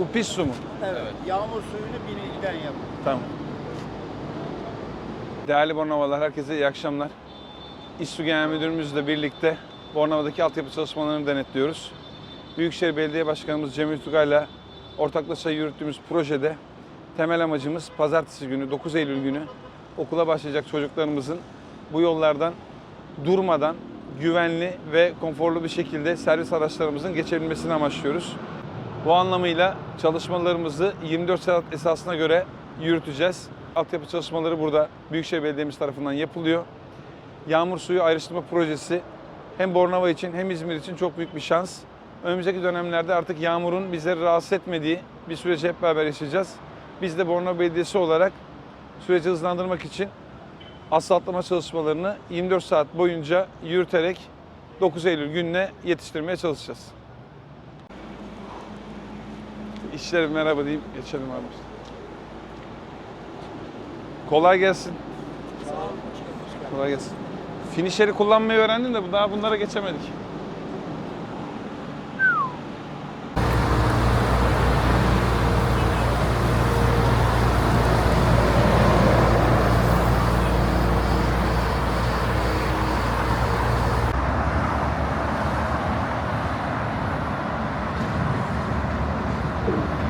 Bu pis su mu? Evet. Yağmur suyunu binilden yapın. Tamam. Değerli Bornovalar, herkese iyi akşamlar. İSSU Genel Müdürümüzle birlikte Bornova'daki altyapı çalışmalarını denetliyoruz. Büyükşehir Belediye Başkanımız Cemil Tugay'la ortaklaşa yürüttüğümüz projede temel amacımız pazartesi günü 9 Eylül günü okula başlayacak çocuklarımızın bu yollardan durmadan güvenli ve konforlu bir şekilde servis araçlarımızın geçebilmesini amaçlıyoruz. Bu anlamıyla çalışmalarımızı 24 saat esasına göre yürüteceğiz. Altyapı çalışmaları burada Büyükşehir Belediye'miz tarafından yapılıyor. Yağmur suyu ayrıştırma projesi hem Bornova için hem İzmir için çok büyük bir şans. Önümüzdeki dönemlerde artık yağmurun bizleri rahatsız etmediği bir süreci hep beraber yaşayacağız. Biz de Bornova Belediyesi olarak süreci hızlandırmak için asfaltlama çalışmalarını 24 saat boyunca yürüterek 9 Eylül gününe yetiştirmeye çalışacağız. İşler merhaba deyip geçelim abi. Kolay gelsin. Kolay gelsin. Finişeri kullanmayı öğrendin de daha bunlara geçemedik. করুন